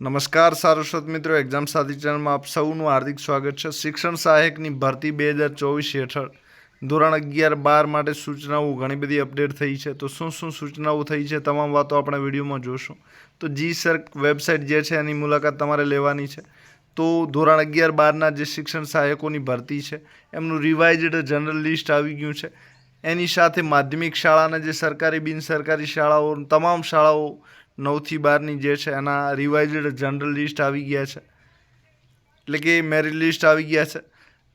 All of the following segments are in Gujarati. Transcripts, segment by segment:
નમસ્કાર સારસ્વત મિત્રો એક્ઝામ સાથી ચેનલમાં આપ સૌનું હાર્દિક સ્વાગત છે. શિક્ષણ સહાયકની ભરતી બે હજાર ચોવીસ હેઠળ ધોરણ અગિયાર બાર માટે સૂચનાઓ ઘણી બધી અપડેટ થઈ છે. તો શું શું સૂચનાઓ થઈ છે તમામ વાતો આપણે વિડીયોમાં જોશું. તો જી સર વેબસાઇટ જે છે એની મુલાકાત તમારે લેવાની છે. તો ધોરણ અગિયાર બારના જે શિક્ષણ સહાયકોની ભરતી છે, એમનું રિવાઇઝડ જનરલ લિસ્ટ આવી ગયું છે. એની સાથે માધ્યમિક શાળાના જે સરકારી બિન સરકારી શાળાઓ, તમામ શાળાઓ નવથી બારની જે છે, એના રિવાઇઝડ જનરલ લિસ્ટ આવી ગયા છે. એટલે કે મેરિટ લિસ્ટ આવી ગયા છે.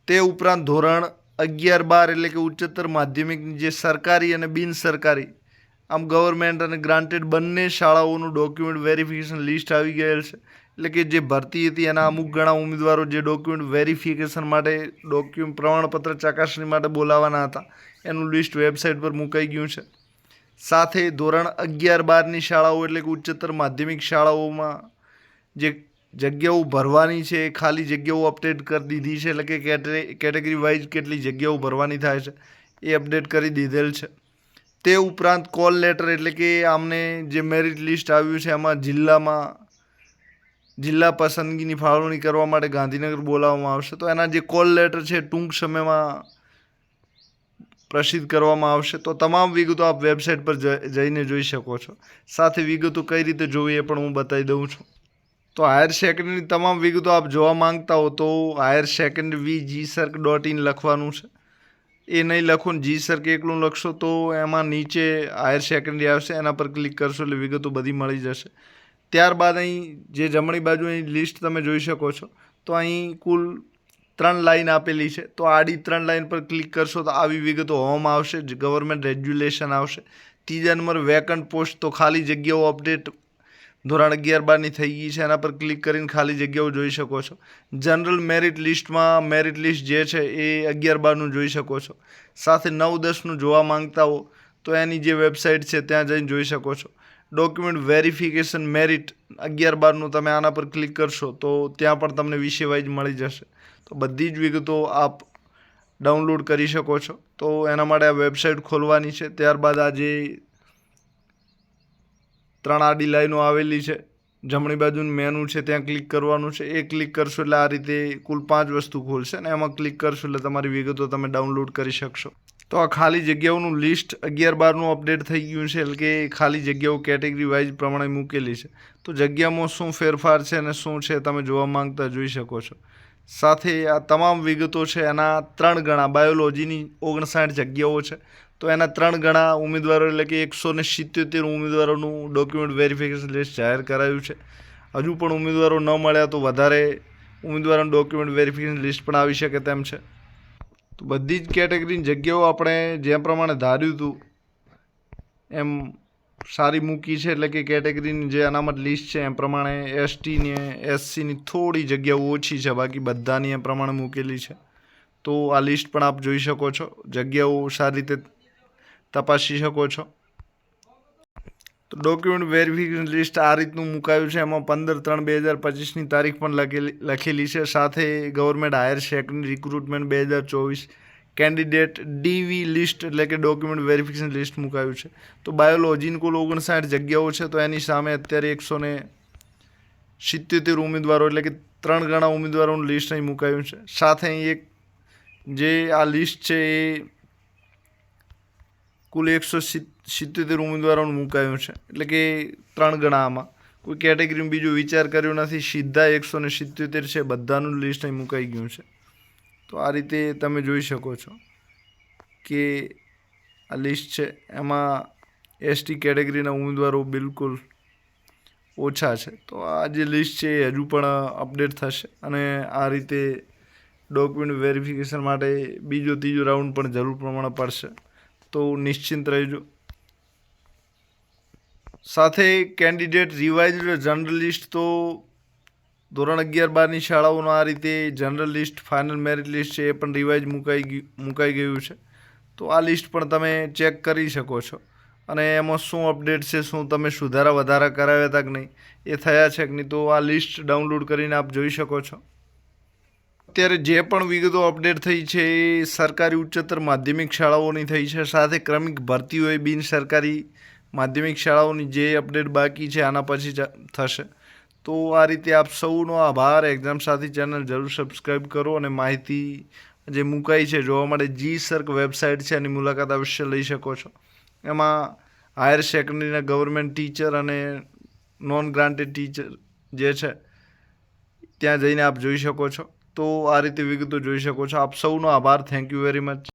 તે ઉપરાંત ધોરણ અગિયાર બાર એટલે કે ઉચ્ચતર માધ્યમિકની જે સરકારી અને બિન સરકારી આમ ગવર્મેન્ટ અને ગ્રાન્ટેડ બંને શાળાઓનું ડોક્યુમેન્ટ વેરિફિકેશન લિસ્ટ આવી ગયેલ છે. એટલે કે જે ભરતી હતી, એના અમુક ઘણા ઉમેદવારો જે ડોક્યુમેન્ટ વેરિફિકેશન માટે ડોક્યુમેન્ટ પ્રમાણપત્ર ચકાસણી માટે બોલાવવાના હતા, એનું લિસ્ટ વેબસાઇટ પર મુકાઈ ગયું છે. સાથે ધોરણ અગિયાર બારની શાળાઓ એટલે કે ઉચ્ચતર માધ્યમિક શાળાઓમાં જે જગ્યાઓ ભરવાની છે, ખાલી જગ્યાઓ અપડેટ કરી દીધી છે, એટલે કે કેટેગરી વાઇઝ કેટલી જગ્યાઓ ભરવાની થાય છે, એ અપડેટ કરી દીધેલ છે. તે ઉપરાંત કોલ લેટર એટલે કે આમને જે મેરિટ લિસ્ટ આવ્યું છે, એમાં જિલ્લામાં જિલ્લા પસંદગીની ફાળવણી કરવા માટે ગાંધીનગર બોલાવવામાં આવશે. તો એના જે કોલ લેટર છે, ટૂંક સમયમાં પ્રસિદ્ધ કરવામાં આવશે. તો તમામ વિગતો આપ વેબસાઇટ પર જઈને જોઈ શકો છો. સાથે વિગતો કઈ રીતે જોવી એ પણ હું બતાવી દઉં છું. તો હાયર સેકન્ડરીની તમામ વિગતો આપ જોવા માંગતા હો તો હાયર સેકન્ડરી વી જી સર્ક ડોટ ઇન લખવાનું છે. એ નહીં લખો જી સર્ક એકલું લખશો તો એમાં નીચે હાયર સેકન્ડરી આવશે. એના પર ક્લિક કરશો એટલે વિગતો બધી મળી જશે. ત્યારબાદ અહીં જે જમણી બાજુ અહીં લિસ્ટ તમે જોઈ શકો છો. તો અહીં કુલ ત્રણ લાઈન આપેલી છે. તો આડી ત્રણ લાઈન પર ક્લિક કરશો તો આવી વિગતો હોમ આવશે ગવર્મેન્ટ રેગ્યુલેશન આવશે. ત્રીજા નંબર વેકન્ટ પોસ્ટ તો ખાલી જગ્યાઓ અપડેટ ધોરણ અગિયાર બારની થઈ ગઈ છે, એના પર ક્લિક કરીને ખાલી જગ્યાઓ જોઈ શકો છો. જનરલ મેરિટ લિસ્ટમાં મેરિટ લિસ્ટ જે છે એ અગિયાર બારનું જોઈ શકો છો. સાથે નવ દસનું જોવા માંગતા હો તો એની જે વેબસાઇટ છે ત્યાં જઈને જોઈ શકો છો. ડોક્યુમેન્ટ વેરિફિકેશન મેરિટ અગિયાર બારનું તમે આના પર ક્લિક કરશો તો ત્યાં પણ તમને વિષય વાઇઝ મળી જશે. તો બધી જ વિગતો આપ ડાઉનલોડ કરી શકો છો. તો એના માટે આ વેબસાઇટ ખોલવાની છે. ત્યારબાદ આ જે ત્રણ આડી લાઈનો આવેલી છે, જમણી બાજુનું મેનુ છે, ત્યાં ક્લિક કરવાનું છે. એ ક્લિક કરશો એટલે આ રીતે કુલ પાંચ વસ્તુ ખોલશે અને એમાં ક્લિક કરશો એટલે તમારી વિગતો તમે ડાઉનલોડ કરી શકશો. તો આ ખાલી જગ્યાઓનું લિસ્ટ અગિયાર બારનું અપડેટ થઈ ગયું છે. એટલે કે ખાલી જગ્યાઓ કેટેગરી વાઇઝ પ્રમાણે મૂકેલી છે. તો જગ્યામાં શું ફેરફાર છે અને શું છે તમે જોવા માંગતા જોઈ શકો છો. સાથે આ તમામ વિગતો છે. એના ત્રણ ગણા બાયોલોજીની ઓગણસાઠ જગ્યાઓ છે. તો એના ત્રણ ગણા ઉમેદવારો એટલે કે એકસો ને સિત્યોતેર ઉમેદવારોનું ડોક્યુમેન્ટ વેરિફિકેશન લિસ્ટ જાહેર કરાયું છે. હજુ પણ ઉમેદવારો ન મળ્યા તો વધારે ઉમેદવારોનું ડોક્યુમેન્ટ વેરિફિકેશન લિસ્ટ પણ આવી શકે તેમ છે. તો બધી જ કેટેગરીની જગ્યાઓ આપણે જે પ્રમાણે ધાર્યું હતું, એમ સારી મૂકી છે એટલે કે કેટેગરીની જે અનામત લિસ્ટ છે, એમ પ્રમાણે એસટીને એસસીની થોડી જગ્યાઓ ઓછી છે, બાકી બધાની એ પ્રમાણે મૂકેલી છે. તો આ લિસ્ટ પણ આપ જોઈ શકો છો. જગ્યાઓ સારી રીતે તપાસી શકો છો. તો ડોક્યુમેન્ટ વેરિફિકેશન લિસ્ટ આ રીતનું મુકાયું છે. એમાં પંદર ત્રણ બે હજાર પચીસની તારીખ પણ લખેલી લખેલી છે. સાથે ગવર્મેન્ટ હાયર સેકન્ડરી રિક્રુટમેન્ટ બે હજાર ચોવીસ કેન્ડિડેટ ડીવી લિસ્ટ એટલે કે ડોક્યુમેન્ટ વેરિફિકેશન લિસ્ટ મુકાયું છે. તો બાયોલોજીની કુલ ઓગણસાઠ જગ્યાઓ છે. તો એની સામે અત્યારે એકસો ને સિત્યોતેર ઉમેદવારો એટલે કે ત્રણ ગણા ઉમેદવારોનું લિસ્ટ અહીં મુકાયું છે. સાથે અહીં એક જે આ લિસ્ટ છે એ કુલ એકસો સિત્તોતેર ઉમેદવારોનું મુકાયું છે. એટલે કે ત્રણ ગણા આમાં કોઈ કેટેગરીમાં બીજો વિચાર કર્યો નથી, સીધા એકસો ને સિત્તોતેર છે, બધાનું લિસ્ટ અહીં મુકાઈ ગયું છે. તો આ રીતે તમે જોઈ શકો છો કે આ લિસ્ટ છે, એમાં એસટી કેટેગરીના ઉમેદવારો બિલકુલ ઓછા છે. તો આ જે લિસ્ટ છે એ હજુ પણ અપડેટ થશે અને આ રીતે ડોક્યુમેન્ટ વેરિફિકેશન માટે બીજો, ત્રીજો રાઉન્ડ પણ જરૂર પ્રમાણે પડશે. તો નિશ્ચિંત રહેજો સાથે કેન્ડિડેટ રિવાઇઝડ જર્નલિસ્ટ તો ધોરણ અગિયાર બારની શાળાઓનું આ રીતે general list, final merit list છે એ પણ રિવાઇઝ મુકાઈ ગયું મુકાઈ ગયું છે. તો આ લિસ્ટ પણ તમે ચેક કરી શકો છો. અને એમાં શું અપડેટ છે, શું તમે સુધારા વધારા કરાવ્યા હતા કે નહીં એ થયા છે કે નહીં તો આ લિસ્ટ ડાઉનલોડ કરીને આપ જોઈ શકો છો. અત્યારે જે પણ વિગતો અપડેટ થઈ છે એ સરકારી ઉચ્ચતર માધ્યમિક શાળાઓની થઈ છે. સાથે ક્રમિક ભરતી હોય બિન સરકારી માધ્યમિક શાળાઓની જે અપડેટ બાકી છે આના પછી થશે. તો આ રીતે આપ સૌનો આભાર. એક્ઝામ સાથી ચેનલ જરૂર સબસ્ક્રાઈબ કરો અને માહિતી જે મુકાઈ છે જોવા માટે જી સર્ક વેબસાઇટ છે એની મુલાકાત અવશ્ય લઈ શકો છો. એમાં હાયર સેકન્ડરીના ગવર્મેન્ટ ટીચર અને નોન ગ્રાન્ટેડ ટીચર જે છે, ત્યાં જઈને આપ જોઈ શકો છો. તો આ રીતે વિગતો જોઈ શકો છો. આપ સૌનો આભાર. Thank you very much